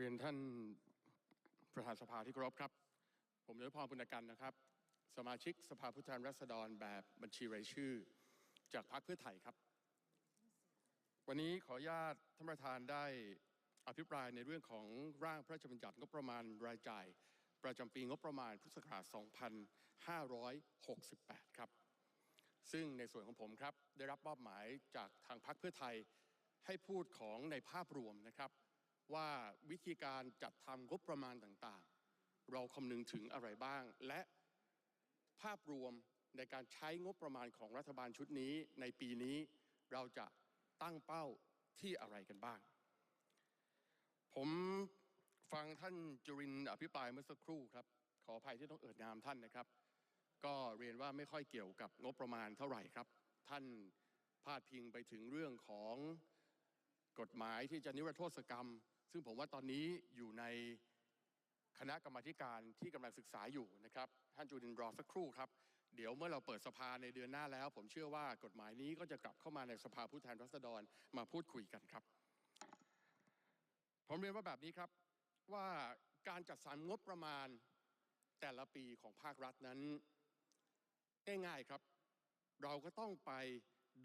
เรียนท่านประธานสภาที่เคารพครับ ผมยศพรปุณกันนะครับ สมาชิกสภาผู้แทนราษฎรแบบบัญชีรายชื่อ จากพรรคเพื่อไทยครับ วันนี้ขออนุญาตท่านประธานได้อภิปรายในเรื่องของร่างพระราชบัญญัติงบประมาณรายจ่าย ประจำปีงบประมาณพุทธศักราช 2568 ครับ ซึ่งในส่วนของผมครับได้รับมอบหมายจากทางพรรคเพื่อไทยให้พูดของในภาพรวมนะครับ ว่าวิธีการจัดทำงบประมาณต่างๆ เราคำนึงถึงอะไรบ้าง และภาพรวมในการใช้งบประมาณของรัฐบาลชุดนี้ในปีนี้เราจะตั้งเป้าที่อะไรกันบ้าง ผมฟังท่านจุรินอภิปรายเมื่อสักครู่ครับ ขออภัยที่ต้องเอ่ยนามท่านนะครับ ก็เรียนว่าไม่ค่อยเกี่ยวกับงบประมาณเท่าไหร่ครับ ท่านพาดพิงไปถึงเรื่องของกฎหมายที่จะนิรโทษกรรม ซึ่งผมว่าตอนนี้อยู่ในคณะกรรมาการที่กำลังศึกษาอยู่นะครับท่านจุรินรอสักครู่ครับ เดี๋ยวเมื่อเราเปิดสภาในเดือนหน้าแล้ว ผมเชื่อว่ากฎหมายนี้ก็จะกลับเข้ามาในสภาผู้แทนราษฎรมาพูดคุยกันครับ ผมเรียนว่าแบบนี้ครับว่าการจัดสรรงบประมาณแต่ละปีของภาครัฐนั้นง่ายๆครับ เราก็ต้องไป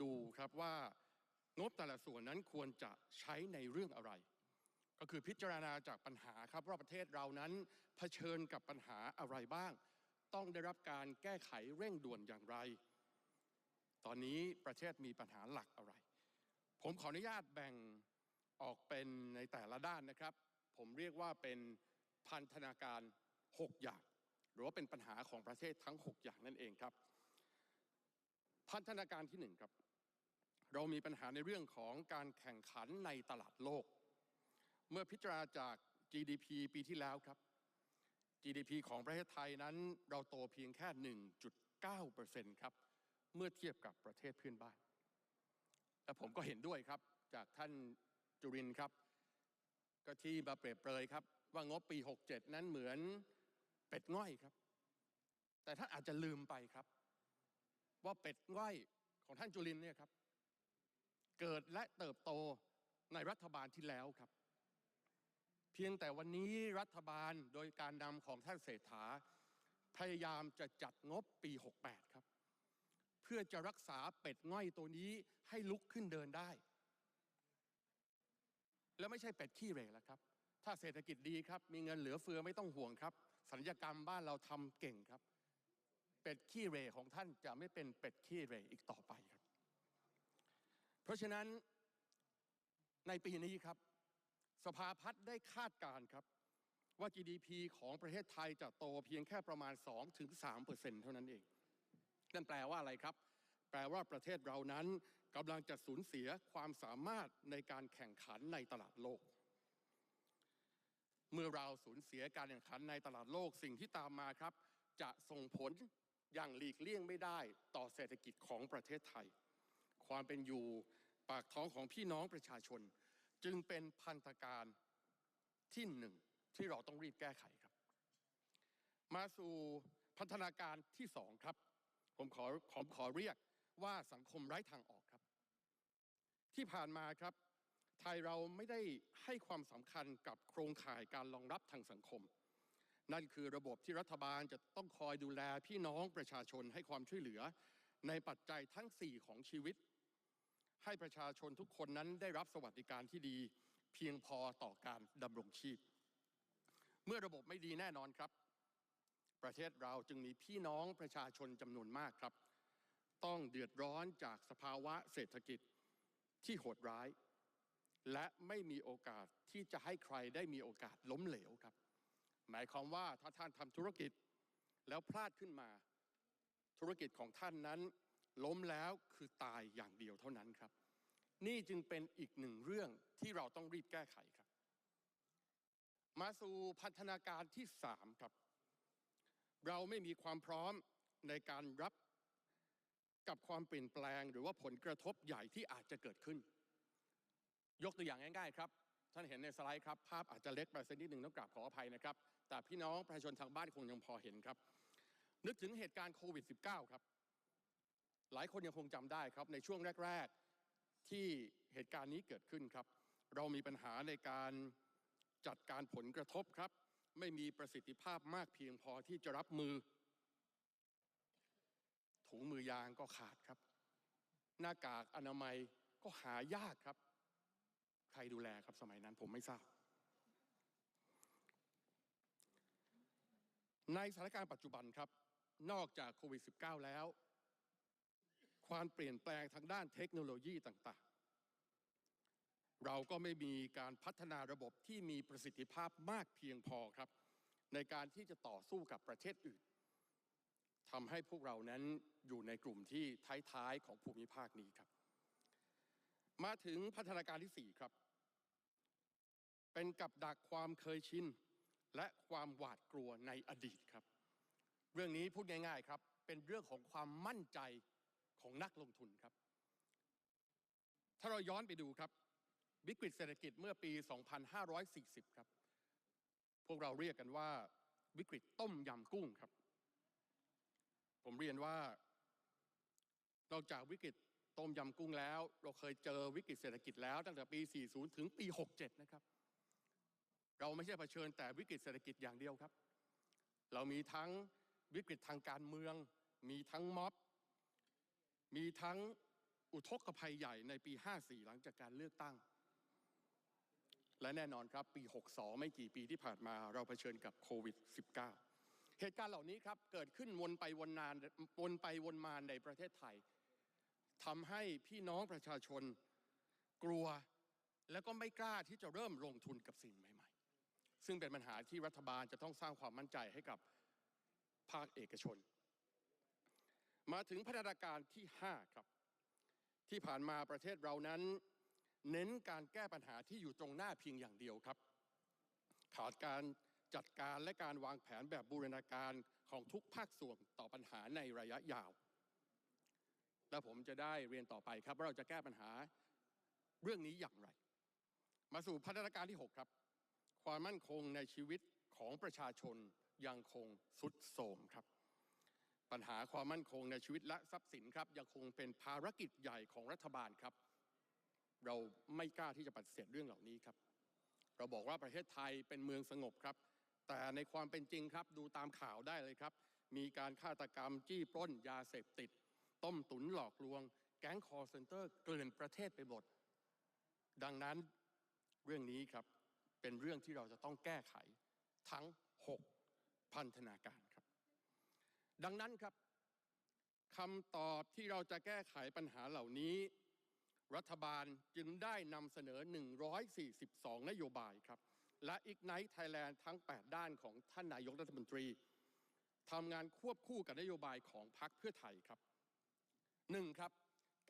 ดูครับว่างบแต่ละส่วนนั้นควรจะใช้ในเรื่องอะไร ก็คือพิจารณาจากปัญหาครับว่าประเทศเรานั้นเผชิญกับปัญหาอะไรบ้าง ต้องได้รับการแก้ไขเร่งด่วนอย่างไร ตอนนี้ประเทศมีปัญหาหลักอะไร ผมขออนุญาตแบ่งออกเป็นในแต่ละด้านนะครับ ผมเรียกว่าเป็นพันธนาการ 6 อย่าง หรือว่าเป็นปัญหาของประเทศทั้ง 6 อย่างนั่นเองครับ พันธนาการที่หนึ่งครับเรามีปัญหาในเรื่องของการแข่งขันในตลาดโลก เมื่อพิจารณาจาก GDP ปีที่แล้วครับ GDP ของประเทศไทยนั้นเราโตเพียงแค่ 1.9%ครับ เมื่อเทียบกับประเทศเพื่อนบ้าน และผมก็เห็นด้วยครับจากท่านจุรินครับ ก็ที่มาเปรียบเปรยครับ ว่างบปี 67 นั้นเหมือนเป็ดง่อยครับ แต่ท่านอาจจะลืมไปครับ ว่าเป็ดง่อยของท่านจุรินเนี่ยครับ เกิดและเติบโตในรัฐบาลที่แล้วครับ พียงแต่วันนี้รัฐบาลโดยการนำของท่านเศรษฐา พยายามจะจัดงบปี 68 ครับ เพื่อจะรักษาเป็ดง่อยตัวนี้ให้ลุกขึ้นเดินได้ แล้วไม่ใช่เป็ดขี้เหร่แล้วครับ ถ้าเศรษฐกิจดีครับ มีเงินเหลือเฟือไม่ต้องห่วงครับ สัญญกรรมบ้านเราทำเก่งครับ เป็ดขี้เหร่ของท่านจะไม่เป็นเป็ดขี้เหร่อีกต่อไปครับ เพราะฉะนั้นในปีนี้ครับ สภาพัฒน์ได้คาดการณ์ครับว่า GDP ของประเทศไทยจะโตเพียงแค่ประมาณ 2-3%เท่านั้นเอง นั่นแปลว่าอะไรครับ แปลว่าประเทศเรานั้นกำลังจะสูญเสียความสามารถในการแข่งขันในตลาดโลก เมื่อเราสูญเสียการแข่งขันในตลาดโลกสิ่งที่ตามมาครับ จะส่งผลอย่างหลีกเลี่ยงไม่ได้ต่อเศรษฐกิจของประเทศไทย ความเป็นอยู่ปากท้องของพี่น้องประชาชน จึงเป็นพันธการที่หนึ่งที่เราต้องรีบแก้ไขครับ มาสู่พัฒนาการที่สองครับ ผมขอขอขอเรียกว่าสังคมไร้ทางออกครับ ที่ผ่านมาครับ ไทยเราไม่ได้ให้ความสำคัญกับโครงข่ายการรองรับทางสังคม นั่นคือระบบที่รัฐบาลจะต้องคอยดูแลพี่น้องประชาชนให้ความช่วยเหลือ ในปัจจัยทั้ง 4 ของชีวิต ให้ประชาชนทุกคนนั้นได้รับสวัสดิการที่ดี เพียงพอต่อการดำรงชีพ เมื่อระบบไม่ดีแน่นอนครับ ประเทศเราจึงมีพี่น้องประชาชนจำนวนมากครับ ต้องเดือดร้อนจากสภาวะเศรษฐกิจที่โหดร้าย และไม่มีโอกาสที่จะให้ใครได้มีโอกาสล้มเหลวครับ หมายความว่าถ้าท่านทำธุรกิจแล้วพลาดขึ้นมา ธุรกิจของท่านนั้น ล้มแล้วคือตายอย่างเดียวเท่านั้นครับ นี่จึงเป็นอีกหนึ่งเรื่องที่เราต้องรีบแก้ไขครับ มาสู่พัฒนาการที่สามครับ เราไม่มีความพร้อมในการรับกับความเปลี่ยนแปลง หรือว่าผลกระทบใหญ่ที่อาจจะเกิดขึ้น ยกตัวอย่างง่ายๆครับท่านเห็นในสไลด์ครับ ภาพอาจจะเล็กไปสักนิดหนึ่งต้องกราบขออภัยนะครับ แต่พี่น้องประชาชนทางบ้านคงยังพอเห็นครับ นึกถึงเหตุการณ์โควิด -19 ครับ หลายคนยังคงจำได้ครับในช่วงแรก ๆที่เหตุการณ์นี้เกิดขึ้นครับ เรามีปัญหาในการจัดการผลกระทบครับ ไม่มีประสิทธิภาพมากเพียงพอที่จะรับมือ ถุงมือยางก็ขาดครับ หน้ากากอนามัยก็หายากครับ ใครดูแลครับสมัยนั้นผมไม่ทราบ ในสถานการณ์ปัจจุบันครับ นอกจากโควิด -19 แล้ว ความเปลี่ยนแปลงทางด้านเทคโนโลยีต่างๆ เราก็ไม่มีการพัฒนาระบบที่มีประสิทธิภาพมากเพียงพอครับ ในการที่จะต่อสู้กับประเทศอื่นทำให้พวกเรานั้นอยู่ในกลุ่มที่ท้ายๆของภูมิภาคนี้ครับ มาถึงพัฒนาการที่ 4 ครับ เป็นกับดักความเคยชินและความหวาดกลัวในอดีตครับ เรื่องนี้พูดง่าย ๆครับ เป็นเรื่องของความมั่นใจ ของนักลงทุนครับ ถ้าเราย้อนไปดูครับวิกฤตเศรษฐกิจเมื่อปี 2540 ครับ พวกเราเรียกกันว่าวิกฤตต้มยำกุ้งครับ ผมเรียนว่านอกจากวิกฤตต้มยำกุ้งแล้ว เราเคยเจอวิกฤตเศรษฐกิจแล้วตั้งแต่ปี 40 ถึงปี 67 นะครับ เราไม่ใช่เผชิญแต่วิกฤตเศรษฐกิจอย่างเดียวครับ เรามีทั้งวิกฤตทางการเมือง มีทั้งม็อบ มีทั้งอุทกภัยใหญ่ในปี 54 หลังจากการเลือกตั้ง และแน่นอนครับปี 62 ไม่กี่ปีที่ผ่านมาเราเผชิญกับโควิด -19 เหตุการณ์เหล่านี้ครับเกิดขึ้นวนไปวนนานวนไปวนมาในประเทศไทยทำให้พี่น้องประชาชนกลัวแล้วก็ไม่กล้าที่จะเริ่มลงทุนกับสิ่งใหม่ ๆ ซึ่งเป็นปัญหาที่รัฐบาลจะต้องสร้างความมั่นใจให้กับภาคเอกชน มาถึงพัฒนาการที่ 5 ครับ ที่ผ่านมาประเทศเรานั้น เน้นการแก้ปัญหาที่อยู่ตรงหน้าเพียงอย่างเดียวครับ ขาดการจัดการและการวางแผนแบบบูรณาการของทุกภาคส่วนต่อปัญหาในระยะยาว และผมจะได้เรียนต่อไปครับว่าเราจะแก้ปัญหาเรื่องนี้อย่างไร มาสู่พัฒนาการที่ 6 ครับ ความมั่นคงในชีวิตของประชาชนยังคงสุดโทรมครับ ปัญหาความมั่นคงในชีวิตและทรัพย์สินครับยังคงเป็นภารกิจใหญ่ของรัฐบาลครับ เราไม่กล้าที่จะปฏิเสธเรื่องเหล่านี้ครับ เราบอกว่าประเทศไทยเป็นเมืองสงบครับ แต่ในความเป็นจริงครับดูตามข่าวได้เลยครับ มีการฆาตกรรมจี้ปล้นยาเสพติด ต้มตุ๋นหลอกลวง แก๊งคอร์เซนเตอร์เกลื่อนประเทศไปหมดดังนั้นเรื่องนี้ครับเป็นเรื่องที่เราจะต้องแก้ไขทั้ง 6 พันธนาการ ดังนั้นครับคำตอบที่เราจะแก้ไขปัญหาเหล่านี้ รัฐบาลจึงได้นำเสนอ 142 นโยบายครับ และ Ignite Thailand ทั้ง 8 ด้านของท่านนายกรัฐมนตรีทำงานควบคู่กับนโยบายของพรรคเพื่อไทยครับหนึ่งครับ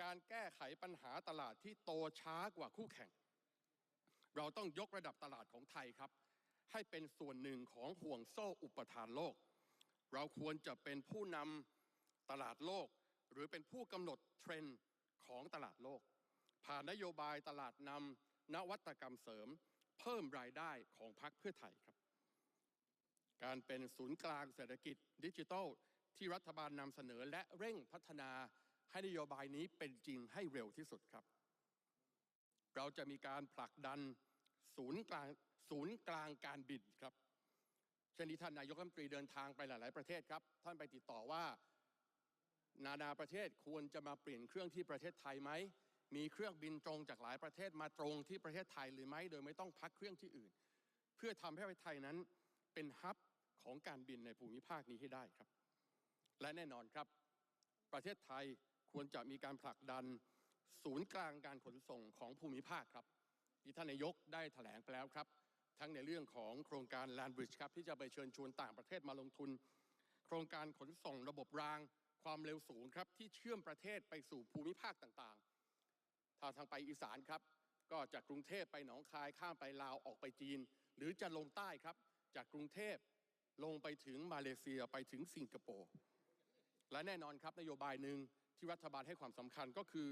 การแก้ไขปัญหาตลาดที่โตช้ากว่าคู่แข่ง เราต้องยกระดับตลาดของไทยครับ ให้เป็นส่วนหนึ่งของห่วงโซ่อุปทานโลก เราควรจะเป็นผู้นำตลาดโลก หรือเป็นผู้กำหนดเทรนด์ของตลาดโลก ผ่านนโยบายตลาดนำนวัตกรรมเสริม เพิ่มรายได้ของพรรคเพื่อไทยครับ การเป็นศูนย์กลางเศรษฐกิจดิจิทัลที่รัฐบาลนำเสนอและเร่งพัฒนาให้นโยบายนี้เป็นจริงให้เร็วที่สุดครับ เราจะมีการผลักดันศูนย์กลางศูนย์กลางการบินครับ ช่นที่ท่านนายกรัฐมนตรีเดินทางไปหลาย ๆ ประเทศครับ ท่านไปติดต่อว่า นานาประเทศควรจะมาเปลี่ยนเครื่องที่ประเทศไทยไหมมีเครื่องบินตรงจากหลายประเทศมาตรงที่ประเทศไทยหรือไม่โดยไม่ต้องพักเครื่องที่อื่น เพื่อทำให้ประเทศไทยนั้นเป็นฮับของการบินในภูมิภาคนี้ให้ได้ครับ และแน่นอนครับ ประเทศไทยควรจะมีการผลักดันศูนย์กลางการขนส่งของภูมิภาคครับที่ท่านนายกได้ถแถลงไปแล้วครับ ทั้งในเรื่องของโครงการ Land Bridge ครับที่จะไปเชิญชวนต่างประเทศมาลงทุน โครงการขนส่งระบบรางความเร็วสูงครับที่เชื่อมประเทศไปสู่ภูมิภาคต่างๆถ้าทางไปอีสานครับ ก็จากกรุงเทพไปหนองคายข้ามไปลาวออกไปจีน หรือจะลงใต้ครับ จากกรุงเทพลงไปถึงมาเลเซียไปถึงสิงคโปร์และแน่นอนครับนโยบายหนึ่งที่รัฐบาลให้ความสำคัญก็คือ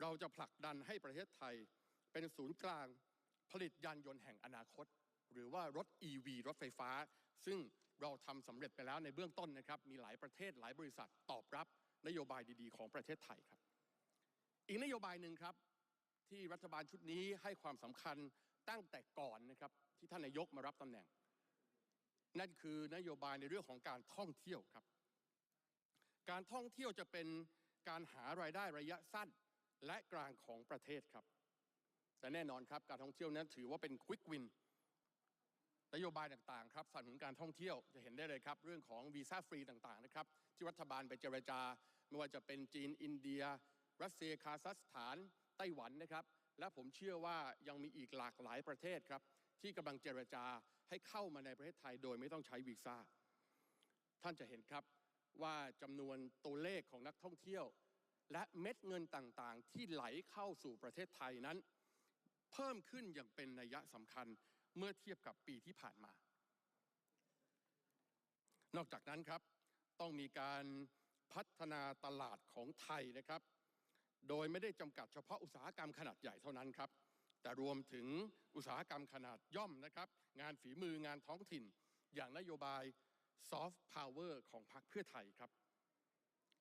เราจะผลักดันให้ประเทศไทยเป็นศูนย์กลาง ผลิตยานยนต์แห่งอนาคต หรือว่ารถ EV รถไฟฟ้า ซึ่งเราทำสำเร็จไปแล้วในเบื้องต้นนะครับ มีหลายประเทศหลายบริษัทตอบรับนโยบายดีๆ ของประเทศไทยครับ อีกนโยบายหนึ่งครับที่รัฐบาลชุดนี้ให้ความสำคัญตั้งแต่ก่อนนะครับที่ท่านนายกมารับตำแหน่ง นั่นคือนโยบายในเรื่องของการท่องเที่ยวครับ การท่องเที่ยวจะเป็นการหารายได้ระยะสั้นและกลางของประเทศครับ แต่แน่นอนครับการท่องเที่ยวนั้นถือว่าเป็นควิกวินนโยบายต่างๆครับสนับสนุนการท่องเที่ยวจะเห็นได้เลยครับ เรื่องของวีซ่าฟรีต่างๆนะครับที่รัฐบาลไปเจรจา ไม่ว่าจะเป็นจีนอินเดีย รัสเซียคาซัคสถาน ไต้หวันนะครับ และผมเชื่อว่ายังมีอีกหลากหลายประเทศครับ ที่กำลังเจรจาให้เข้ามาในประเทศไทยโดยไม่ต้องใช้วีซ่าท่านจะเห็นครับว่าจำนวนตัวเลขของนักท่องเที่ยว และเม็ดเงินต่างๆ ที่ไหลเข้าสู่ประเทศไทยนั้น เพิ่มขึ้นอย่างเป็นนัยสำคัญเมื่อเทียบกับปีที่ผ่านมา นอกจากนั้นครับต้องมีการพัฒนาตลาดของไทยนะครับ โดยไม่ได้จำกัดเฉพาะอุตสาหกรรมขนาดใหญ่เท่านั้นครับ แต่รวมถึงอุตสาหกรรมขนาดย่อมนะครับ งานฝีมืองานท้องถิ่น อย่างนโยบายซอฟต์พาวเวอร์ของพรรคเพื่อไทยครับ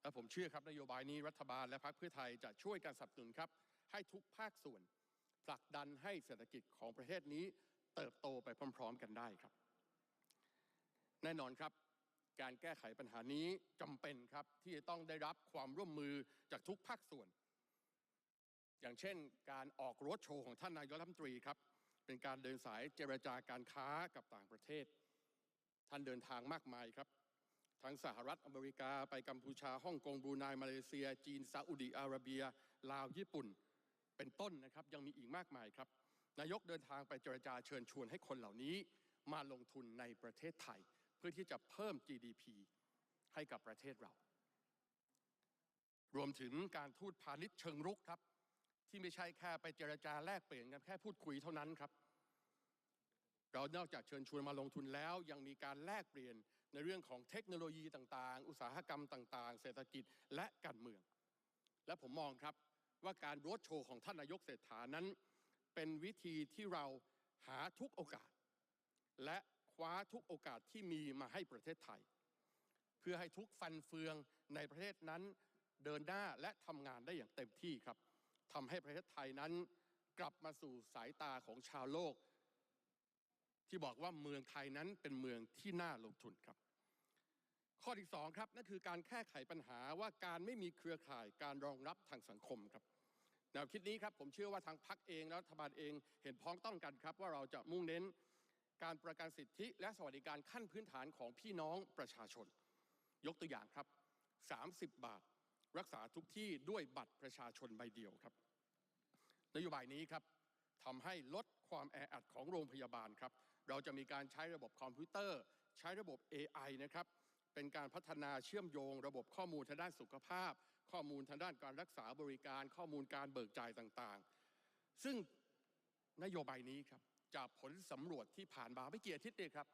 และผมเชื่อครับนโยบายนี้รัฐบาลและพรรคเพื่อไทยจะช่วยการสนับสนุนครับ ให้ทุกภาคส่วน ผลักดันให้เศรษฐกิจของประเทศนี้เติบโตไปพร้อม ๆ กันได้ครับ แน่นอนครับ การแก้ไขปัญหานี้จำเป็นครับที่จะต้องได้รับความร่วมมือจากทุกภาคส่วน อย่างเช่น การออกรถโชว์ของท่านนายกรัฐมนตรีครับเป็นการเดินสายเจรจาการค้ากับต่างประเทศ ท่านเดินทางมากมายครับ ทั้งสหรัฐอเมริกาไปกัมพูชาฮ่องกงบรูไนมาเลเซีย จีนซาอุดีอาระเบีย ลาวญี่ปุ่น เป็นต้นนะครับยังมีอีกมากมายครับนายกเดินทางไปเจรจาเชิญชวนให้คนเหล่านี้ มาลงทุนในประเทศไทย เพื่อที่จะเพิ่ม GDP ให้กับประเทศเรา รวมถึงการทูตพาณิชย์เชิงรุกครับ ที่ไม่ใช่แค่ไปเจรจาแลกเปลี่ยนกันแค่พูดคุยเท่านั้นครับ เรานอกจากเชิญชวนมาลงทุนแล้ว ยังมีการแลกเปลี่ยนในเรื่องของเทคโนโลยีต่างๆ อุตสาหกรรมต่าง ๆ เศรษฐกิจและการเมือง และผมมองครับ ว่าการรถโชว์ของท่านนายกเศรษฐานั้น เป็นวิธีที่เราหาทุกโอกาส และคว้าทุกโอกาสที่มีมาให้ประเทศไทย เพื่อให้ทุกฟันเฟืองในประเทศนั้นเดินหน้าและทำงานได้อย่างเต็มที่ครับทำให้ประเทศไทยนั้นกลับมาสู่สายตาของชาวโลก ที่บอกว่าเมืองไทยนั้นเป็นเมืองที่น่าลงทุนครับ ข้อที่สองครับนั่นคือการแก้ไขปัญหาว่าการไม่มีเครือข่ายการรองรับทางสังคมครับแนวคิดนี้ครับผมเชื่อว่าทางพรรคเองและรัฐบาลเองเห็นพ้องต้องกันครับ ว่าเราจะมุ่งเน้นการประกันสิทธิ และสวัสดิการขั้นพื้นฐานของพี่น้องประชาชน ยกตัวอย่างครับ 30 บาท รักษาทุกที่ด้วยบัตรประชาชนใบเดียวครับ นโยบายนี้ครับทำให้ลดความแออัดของโรงพยาบาลครับ เราจะมีการใช้ระบบคอมพิวเตอร์ ใช้ระบบ AI นะครับ เป็นการพัฒนาเชื่อมโยง ระบบข้อมูลทางด้านสุขภาพ ข้อมูลทางด้านการรักษาบริการ ข้อมูลการเบิกจ่ายต่างๆ ซึ่งนโยบายนี้ครับจากผลสำรวจที่ผ่านมาไม่เกี่อาทิตย์เองครับ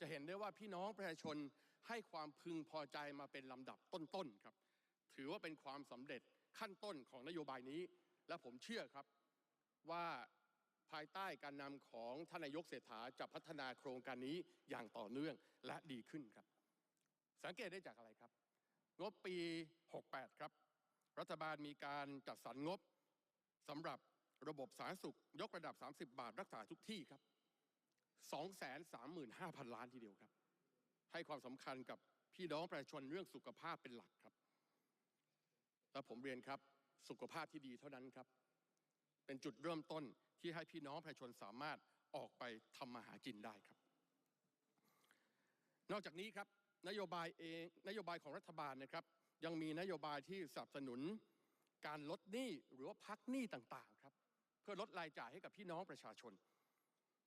จะเห็นได้ว่าพี่น้องประชาชนให้ความพึงพอใจมาเป็นลำดับต้นๆครับ ถือว่าเป็นความสำเร็จขั้นต้นของนโยบายนี้ และผมเชื่อครับว่าภายใต้การนำของท่านนายกเศรษฐาจะพัฒนาโครงการนี้อย่างต่อเนื่องและดีขึ้นครับ สังเกตได้จากอะไรครับ งบปี 68 ครับ รัฐบาลมีการจัดสรรงบสำหรับระบบสาธารณสุข ยกระดับ 30 บาทรักษาทุกที่ครับ 235,000 ล้านทีเดียวครับ ให้ความสำคัญกับพี่น้องประชาชนเรื่องสุขภาพเป็นหลักครับ และผมเรียนครับสุขภาพที่ดีเท่านั้นครับ เป็นจุดเริ่มต้นที่ให้พี่น้องประชาชนสามารถออกไปทำมาหากินได้ครับ นอกจากนี้ครับ นโยบายเองนโยบายของรัฐบาลนะครับ ยังมีนโยบายที่สนับสนุนการลดหนี้หรือว่าพักหนี้ต่างๆครับเพื่อลดรายจ่ายให้กับพี่น้องประชาชน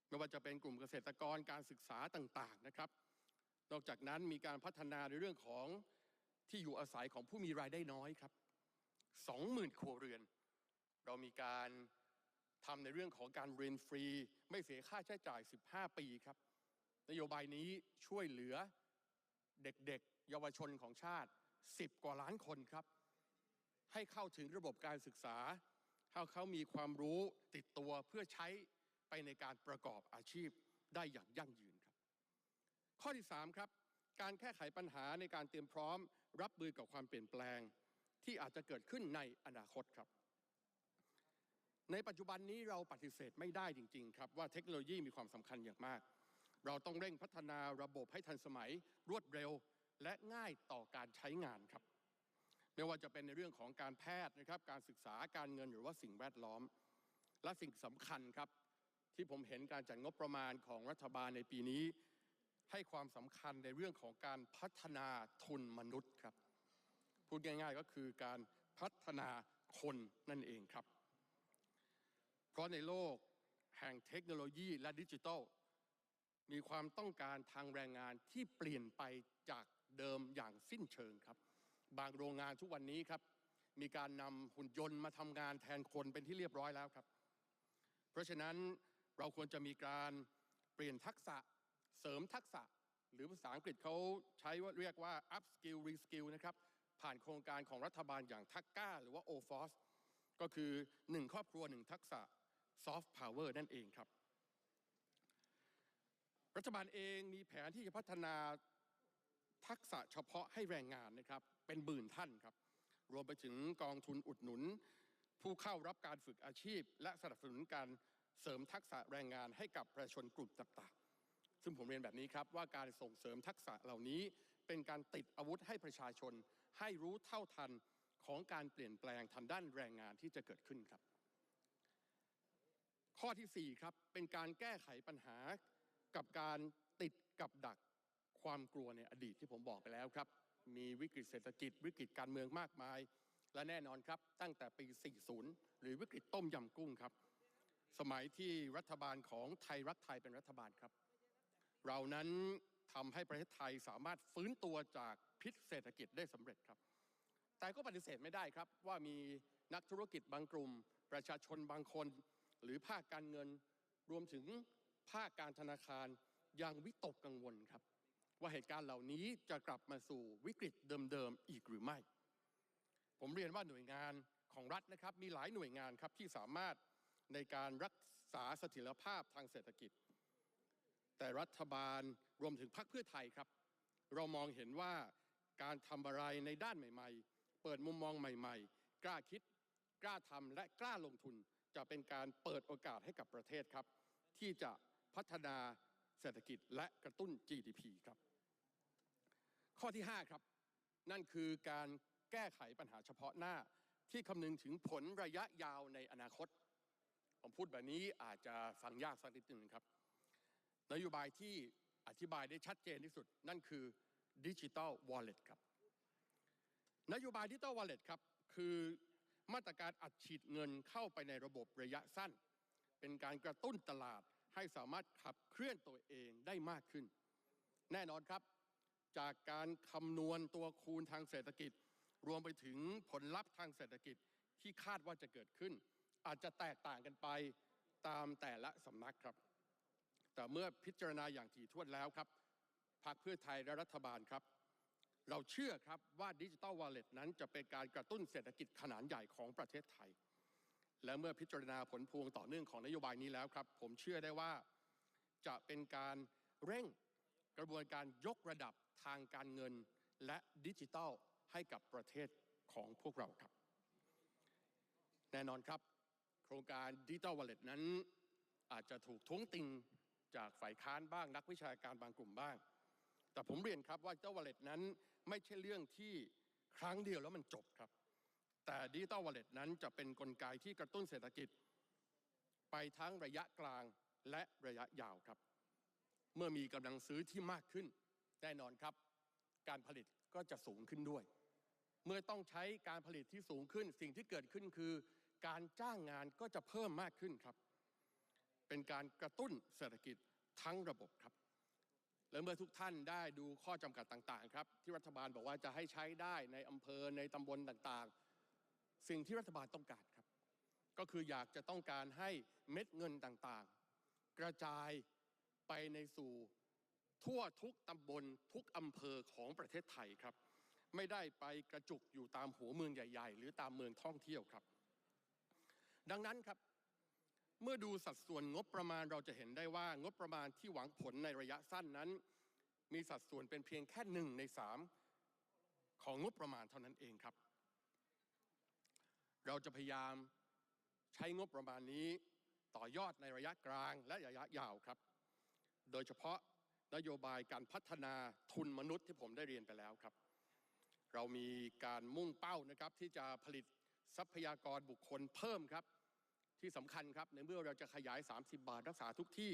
ไม่ว่าจะเป็นกลุ่มเกษตรกรการศึกษาต่างๆนะครับ นอกจากนั้นมีการพัฒนาในเรื่องของที่อยู่อาศัยของผู้มีรายได้น้อยครับ20,000 ครัวเรือน เรามีการทำในเรื่องของการเรียนฟรี ไม่เสียค่าใช้จ่าย 15 ปีครับ นโยบายนี้ช่วยเหลือ เด็กๆ เยาวชนของชาติ 10 กว่าล้านคนครับ ให้เข้าถึงระบบการศึกษาให้เขามีความรู้ติดตัวเพื่อใช้ไปในการประกอบอาชีพได้อย่างยั่งยืนครับ ข้อที่ 3 ครับ การแก้ไขปัญหาในการเตรียมพร้อม รับมือกับความเปลี่ยนแปลง ที่อาจจะเกิดขึ้นในอนาคตครับ ในปัจจุบันนี้เราปฏิเสธไม่ได้จริง ๆ ครับว่าเทคโนโลยีมีความสำคัญอย่างมาก เราต้องเร่งพัฒนาระบบให้ทันสมัยรวดเร็วและง่ายต่อการใช้งานครับ ไม่ว่าจะเป็นในเรื่องของการแพทย์นะครับ การศึกษาการเงินหรือว่าสิ่งแวดล้อม และสิ่งสำคัญครับ ที่ผมเห็นการจัดงบประมาณของรัฐบาลในปีนี้ ให้ความสำคัญในเรื่องของการพัฒนาทุนมนุษย์ครับ พูดง่ายๆก็คือการพัฒนาคนนั่นเองครับ เพราะในโลกแห่งเทคโนโลยีและดิจิทัล มีความต้องการทางแรงงานที่เปลี่ยนไปจากเดิมอย่างสิ้นเชิงครับ บางโรงงานทุกวันนี้ครับ มีการนำหุ่นยนต์มาทำงานแทนคนเป็นที่เรียบร้อยแล้วครับ เพราะฉะนั้นเราควรจะมีการเปลี่ยนทักษะเสริมทักษะ หรือภาษาอังกฤษเขาใช้ว่าเรียกว่า up skill re skill นะครับผ่านโครงการของรัฐบาลอย่างทักก้า หรือว่า OFOS ก็คือ 1 ครอบครัว 1 ทักษะ soft power นั่นเองครับ รัฐบาลเองมีแผนที่จะพัฒนาทักษะเฉพาะให้แรงงานนะครับเป็นหมื่นท่านครับ รวมไปถึงกองทุนอุดหนุน ผู้เข้ารับการฝึกอาชีพ และสนับสนุนการเสริมทักษะแรงงานให้กับประชาชนกลุ่มต่างๆ ซึ่งผมเรียนแบบนี้ครับว่าการส่งเสริมทักษะเหล่านี้ เป็นการติดอาวุธให้ประชาชน ให้รู้เท่าทันของการเปลี่ยนแปลงทางด้านแรงงานที่จะเกิดขึ้นครับ ข้อที่4ครับเป็นการแก้ไขปัญหา กับการติดกับดักความกลัวในอดีตที่ผมบอกไปแล้วครับ มีวิกฤตเศรษฐกิจวิกฤตการเมืองมากมาย และแน่นอนครับ ตั้งแต่ปี 40 หรือวิกฤตต้มยำกุ้งครับ สมัยที่รัฐบาลของไทยรักไทยเป็นรัฐบาลครับ เรานั้นทำให้ประเทศไทยสามารถฟื้นตัวจากพิษเศรษฐกิจได้สำเร็จครับ แต่ก็ปฏิเสธไม่ได้ครับ ว่ามีนักธุรกิจบางกลุ่ม ประชาชนบางคน หรือภาคการเงินรวมถึง ภาคการธนาคารยังวิตกกังวลครับ ว่าเหตุการณ์เหล่านี้จะกลับมาสู่วิกฤตเดิมๆอีกหรือไม่ ผมเรียนว่าหน่วยงานของรัฐนะครับมีหลายหน่วยงานครับที่สามารถในการรักษาเสถียรภาพทางเศรษฐกิจ แต่รัฐบาลรวมถึงพรรคเพื่อไทยครับ เรามองเห็นว่าการทำอะไรในด้านใหม่ ๆ เปิดมุมมองใหม่ ๆ กล้าคิด กล้าทำและกล้าลงทุน จะเป็นการเปิดโอกาสให้กับประเทศครับ ที่จะ พัฒนาเศรษฐกิจและกระตุ้น GDP ครับ ข้อที่ 5 ครับ นั่นคือการแก้ไขปัญหาเฉพาะหน้าที่คำนึงถึงผลระยะยาวในอนาคต ผมพูดแบบนี้อาจจะฟังยากสักนิดหนึ่งครับ นโยบายที่อธิบายได้ชัดเจนที่สุด นั่นคือดิจิ t a ลวอลเล็ตครับ นโยบายดิจิ t a ลวอลเล็ตครับ คือมาตรการอัดฉีดเงินเข้าไปในระบบระยะสั้น เป็นการกระตุ้นตลาด ให้สามารถขับเคลื่อนตัวเองได้มากขึ้น แน่นอนครับ จากการคำนวณตัวคูณทางเศรษฐกิจ รวมไปถึงผลลัพธ์ทางเศรษฐกิจที่คาดว่าจะเกิดขึ้น อาจจะแตกต่างกันไปตามแต่ละสำนักครับ แต่เมื่อพิจารณาอย่างถี่ถ้วนแล้วครับพรรคเพื่อไทยและรัฐบาลครับ เราเชื่อครับว่าดิจิ t a ลวอลเล็ตนั้นจะเป็นการกระตุ้นเศรษฐกิจขนาดใหญ่ของประเทศไทย และเมื่อพิจารณาผลพวงต่อเนื่องของนโยบายนี้แล้วครับ ผมเชื่อได้ว่าจะเป็นการเร่งกระบวนการยกระดับทางการเงินและดิจิทัลให้กับประเทศของพวกเราครับ แน่นอนครับ โครงการดิจิทัลวอลเล็ตนั้น อาจจะถูกท้วงติงจากฝ่ายค้านบ้างนักวิชาการบางกลุ่มบ้าง แต่ผมเรียนครับว่าดิจิทัลวอลเล็ตนั้นไม่ใช่เรื่องที่ครั้งเดียวแล้วมันจบครับ แต่ดิจิทัลวอลเล็ตนั้นจะเป็นนกลไกที่กระตุ้นเศรษฐกิจ ไปทั้งระยะกลางและระยะยาวครับ เมื่อมีกำลังซื้อที่มากขึ้น แน่นอนครับ การผลิตก็จะสูงขึ้นด้วย เมื่อต้องใช้การผลิตที่สูงขึ้น สิ่งที่เกิดขึ้นคือ การจ้างงานก็จะเพิ่มมากขึ้นครับ เป็นการกระตุ้นเศรษฐกิจทั้งระบบครับและเมื่อทุกท่านได้ดูข้อจำกัดต่างๆครับที่รัฐบาลบอกว่าจะให้ใช้ได้ในอำเภอในตำบลต่างๆ สิ่งที่รัฐบาลต้องการครับ ก็คืออยากจะต้องการให้เม็ดเงินต่างๆ กระจายไปในสู่ทั่วทุกตำบลทุกอำเภอของประเทศไทยครับ ไม่ได้ไปกระจุกอยู่ตามหัวเมืองใหญ่ ๆ หรือตามเมืองท่องเที่ยวครับ ดังนั้นครับเมื่อดูสัดส่วนงบประมาณเราจะเห็นได้ว่างบประมาณที่หวังผลในระยะสั้นนั้น มีสัดส่วนเป็นเพียงแค่หนึ่งในสามของงบประมาณเท่านั้นเองครับ เราจะพยายามใช้งบประมาณนี้ต่อยอดในระยะกลางและระยะยาวครับ โดยเฉพาะนโยบายการพัฒนาทุนมนุษย์ที่ผมได้เรียนไปแล้วครับ เรามีการมุ่งเป้านะครับที่จะผลิตทรัพยากรบุคคลเพิ่มครับ ที่สำคัญครับในเมื่อเราจะขยาย 30 บาทรักษาทุกที่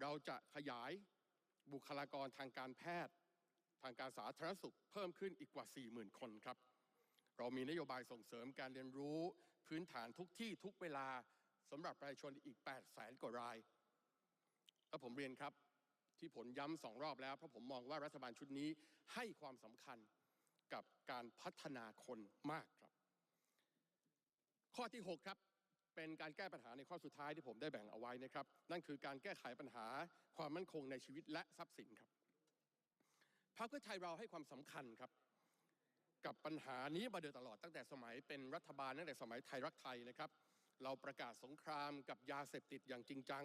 เราจะขยายบุคลากรทางการแพทย์ ทางการสาธารณสุขเพิ่มขึ้นอีกกว่า 40,000 คนครับ เรามีนโยบายส่งเสริมการเรียนรู้พื้นฐานทุกที่ทุกเวลาสำหรับประชาชนอีก 8 0 0แสนกว่าราย และผมเรียนครับที่ผลย้ำสองรอบแล้ว เพราะผมมองว่ารัฐบาลชุดนี้ให้ความสำคัญกับการพัฒนาคนมากครับ ข้อที่ 6 ครับเป็นการแก้ปัญหาในข้อสุดท้ายที่ผมได้แบ่งเอาไว้นะครับ นั่นคือการแก้ไขปัญหาความมั่นคงในชีวิตและทรัพย์สินครับพรรคเพื่อไทยเราให้ความสำคัญครับ กับปัญหานี้มาโดยตลอดตั้งแต่สมัยเป็นรัฐบาลตั้งแต่สมัยไทยรักไทยนะครับ เราประกาศสงครามกับยาเสพติดอย่างจริงจัง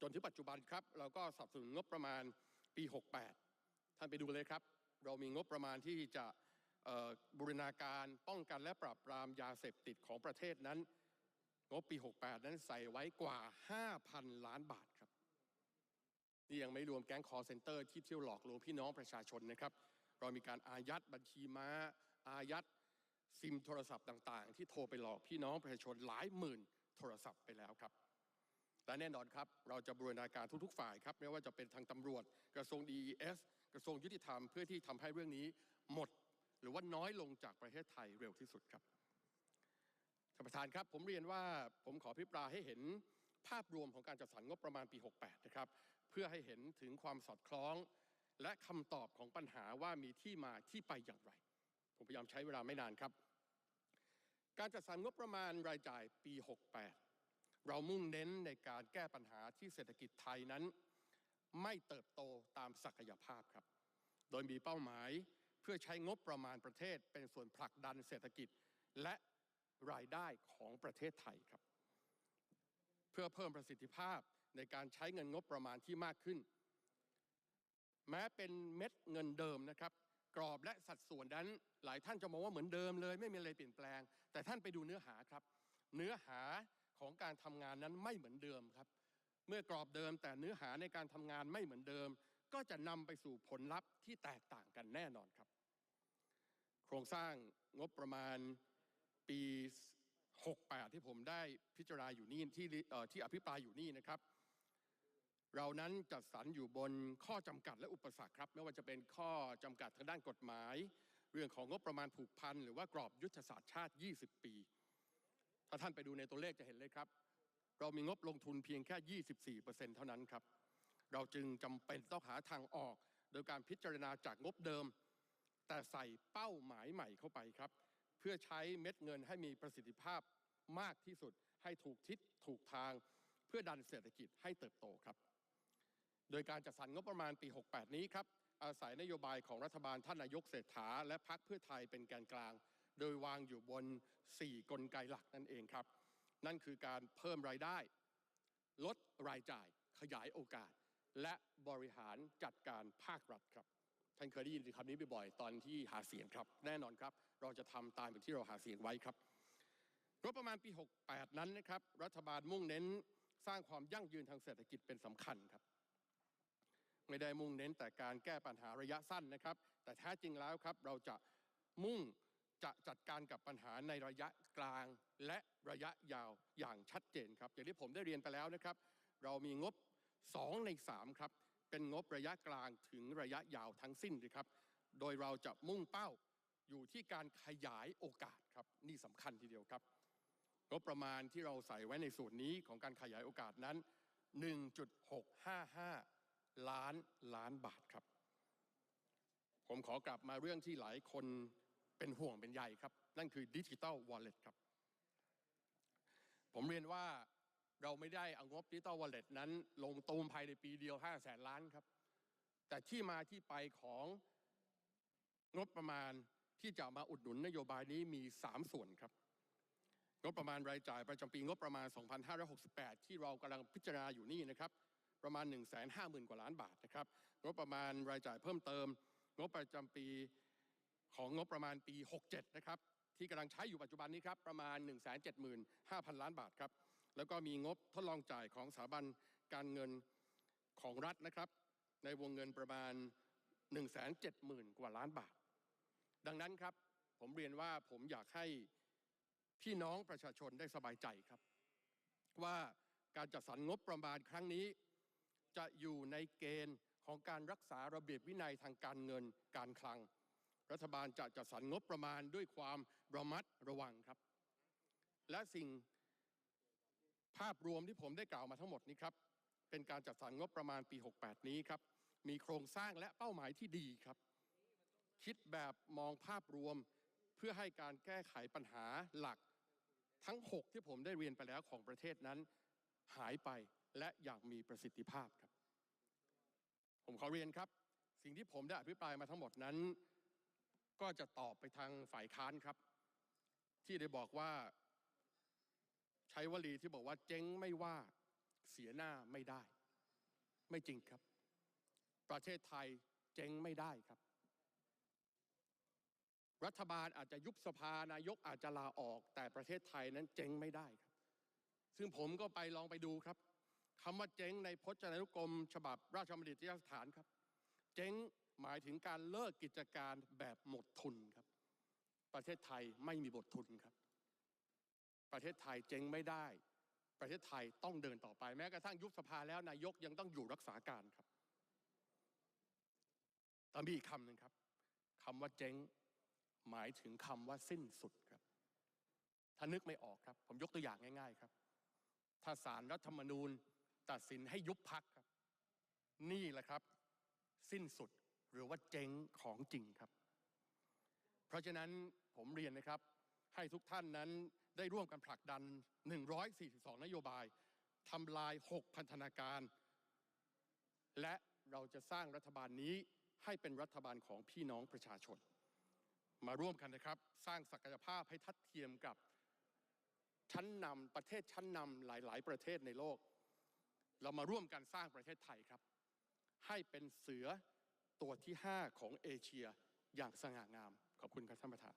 จนถึงปัจจุบันครับ เราก็สนับสนุนงบประมาณปี 68 ท่านไปดูเลยครับ เรามีงบประมาณที่จะบูรณาการป้องกันและปราบปรามยาเสพติดของประเทศนั้น งบปี 68 นั้นใส่ไว้กว่า 5,000 ล้านบาทครับนี่ยังไม่รวมแก๊งคอร์เซนเตอร์ที่เที่ยวหลอกลวงพี่น้องประชาชนนะครับ เรามีการอายัดบัญชีม้า อายัดซิมโทรศัพท์ต่างๆ ที่โทรไปหลอกพี่น้องประชาชนหลายหมื่นโทรศัพท์ไปแล้วครับและแน่นอนครับ เราจะบูรณาการทุกๆฝ่ายครับ ไม่ว่าจะเป็นทางตำรวจ กระทรวง DES กระทรวงยุติธรรมเพื่อที่ทำให้เรื่องนี้หมด หรือว่าน้อยลงจากประเทศไทยเร็วที่สุดครับท่านประธานครับผมเรียนว่าผมขอพิปรายให้เห็นภาพรวมของการจัดสรรงบประมาณปี 68 นะครับ เพื่อให้เห็นถึงความสอดคล้อง และคำตอบของปัญหาว่ามีที่มาที่ไปอย่างไร ผมพยายามใช้เวลาไม่นานครับ การจัดสรรงบประมาณรายจ่ายปี 68 เรามุ่งเน้นในการแก้ปัญหาที่เศรษฐกิจไทยนั้น ไม่เติบโตตามศักยภาพครับ โดยมีเป้าหมายเพื่อใช้งบประมาณประเทศ เป็นส่วนผลักดันเศรษฐกิจและรายได้ของประเทศไทยครับ เพื่อเพิ่มประสิทธิภาพในการใช้เงินงบประมาณที่มากขึ้น แม้เป็นเม็ดเงินเดิมนะครับ กรอบและสัดส่วนนั้น หลายท่านจะมองว่าเหมือนเดิมเลยไม่มีอะไรเปลี่ยนแปลง แต่ท่านไปดูเนื้อหาครับ เนื้อหาของการทำงานนั้นไม่เหมือนเดิมครับ เมื่อกรอบเดิมแต่เนื้อหาในการทำงานไม่เหมือนเดิม ก็จะนำไปสู่ผลลัพธ์ที่แตกต่างกันแน่นอนครับ โครงสร้างงบประมาณปี 68 ที่ผมได้พิจารณาอยู่นี่ที่ที่อภิปรายอยู่นี่นะครับ เรานั้นจัดสรรอยู่บนข้อจำกัดและอุปสรรคครับ ไม่ว่าจะเป็นข้อจำกัดทางด้านกฎหมาย เรื่องของงบประมาณผูกพันหรือว่ากรอบยุทธศาสตร์ชาติ 20 ปี ถ้าท่านไปดูในตัวเลขจะเห็นเลยครับ เรามีงบลงทุนเพียงแค่ 24%เท่านั้นครับ เราจึงจำเป็นต้องหาทางออก โดยการพิจารณาจากงบเดิม แต่ใส่เป้าหมายใหม่เข้าไปครับ เพื่อใช้เม็ดเงินให้มีประสิทธิภาพมากที่สุด ให้ถูกทิศถูกทาง เพื่อดันเศรษฐกิจให้เติบโตครับ โดยการจัดสรรงบประมาณปี 68 นี้ครับอาศัยนโยบายของรัฐบาลท่านนายกเศรษฐา และพรรคเพื่อไทยเป็นแกนกลาง โดยวางอยู่บน 4 กลไกหลักนั่นเองครับ นั่นคือการเพิ่มรายได้ ลดรายจ่าย ขยายโอกาส และบริหารจัดการภาครัฐครับท่านเคยได้ยินคำนี้บ่อยๆตอนที่หาเสียงครับ แน่นอนครับ เราจะทำตามอย่างที่เราหาเสียงไว้ครับงบประมาณปี 68 นั้นนะครับ รัฐบาลมุ่งเน้นสร้างความยั่งยืนทางเศรษฐกิจเป็นสำคัญครับ ไม่ได้มุ่งเน้นแต่การแก้ปัญหาระยะสั้นนะครับ แต่แท้จริงแล้วครับเราจะมุ่งจะจัดการกับปัญหาในระยะกลางและระยะยาวอย่างชัดเจนครับ อย่างที่ผมได้เรียนไปแล้วนะครับ เรามีงบ 2 ใน 3 ครับ เป็นงบระยะกลางถึงระยะยาวทั้งสิ้นเลยครับ โดยเราจะมุ่งเป้าอยู่ที่การขยายโอกาสครับ นี่สำคัญทีเดียวครับ งบประมาณที่เราใส่ไว้ในส่วนนี้ของการขยายโอกาสนั้น 1.655 ล้านล้านบาทครับ ผมขอกลับมาเรื่องที่หลายคนเป็นห่วงเป็นใยครับ นั่นคือดิจิ t a ลวอลเล็ตครับ ผมเรียนว่าเราไม่ได้เอางบดิจิ t a ลวอลเล็ตนั้น ลงตูมภายในปีเดียว5แสนล้านครับ แต่ที่มาที่ไปของงบประมาณที่จะมาอุดหนุนนโยบายนี้มี 3 ส่วนครับ งบประมาณรายจ่ายประจำปีงบประมาณ 2568 ที่เรากำลังพิจารณาอยู่นี่นะครับ ประมาณ 1 5 0 0 0 0 กว่าล้านบาทนะครับงบประมาณรายจ่ายเพิ่มเติม งบประจำปีของงบประมาณปี 67 นะครับ ที่กำลังใช้อยู่ปัจจุบันนี้ครับ ประมาณ 175,000 ล้านบาทครับ แล้วก็มีงบทดลองจ่ายของสถาบันการเงินของรัฐนะครับ ในวงเงินประมาณ 170,000 กว่าล้านบาท ดังนั้นครับ ผมเรียนว่าผมอยากให้พี่น้องประชาชนได้สบายใจครับ ว่าการจัดสรรงบประมาณครั้งนี้ จะอยู่ในเกณฑ์ของการรักษาระเบียบวินัยทางการเงินการคลัง รัฐบาลจะจัดสรรงบประมาณด้วยความระมัดระวังครับ และสิ่งภาพรวมที่ผมได้กล่าวมาทั้งหมดนี้ครับ เป็นการจัดสรรงบประมาณปี 68 นี้ครับ มีโครงสร้างและเป้าหมายที่ดีครับ คิดแบบมองภาพรวมเพื่อให้การแก้ไขปัญหาหลักทั้ง 6 ที่ผมได้เรียนไปแล้วของประเทศนั้น หายไปและอย่างมีประสิทธิภาพครับ ผมขอเรียนครับ สิ่งที่ผมได้อภิปรายมาทั้งหมดนั้น ก็จะตอบไปทางฝ่ายค้านครับ ที่ได้บอกว่า ใช้วลีที่บอกว่าเจ๊งไม่ว่าเสียหน้าไม่ได้ ไม่จริงครับ ประเทศไทยเจ๊งไม่ได้ครับ รัฐบาลอาจจะยุบสภานายกอาจจะลาออก แต่ประเทศไทยนั้นเจ๊งไม่ได้ครับ ซึ่งผมก็ไปลองไปดูครับคำว่าเจ๊งในพจนานุกรม ฉบับราชบัณฑิตยสถานครับ เจ๊งหมายถึงการเลิกกิจการแบบหมดทุนครับ ประเทศไทยไม่มีบททุนครับ ประเทศไทยเจ๊งไม่ได้ ประเทศไทยต้องเดินต่อไปแม้กระทั่งยุบสภาแล้วนายกยังต้องอยู่รักษาการครับแต่มีอีกคำหนึ่งครับคำว่าเจ๊งหมายถึงคำว่าสิ้นสุดครับ ถ้านึกไม่ออกครับ ผมยกตัวอย่างง่าย ๆ ครับ ถ้าสารรัฐธรรมนูญตัดสินให้ยุบพักครับ นี่แหละครับ สิ้นสุดหรือว่าเจ๊งของจริงครับ เพราะฉะนั้นผมเรียนนะครับ ให้ทุกท่านนั้นได้ร่วมกันผลักดัน 142 นโยบายทำลาย 6 พันธนาการ และเราจะสร้างรัฐบาลนี้ให้เป็นรัฐบาลของพี่น้องประชาชน มาร่วมกันนะครับ สร้างศักยภาพให้ทัดเทียมกับ ชั้นนำประเทศชั้นนำหลาย ๆ ประเทศในโลก เรามาร่วมกันสร้างประเทศไทยครับ ให้เป็นเสือตัวที่ 5 ของเอเชียอย่างสง่างาม ขอบคุณครับท่านประธาน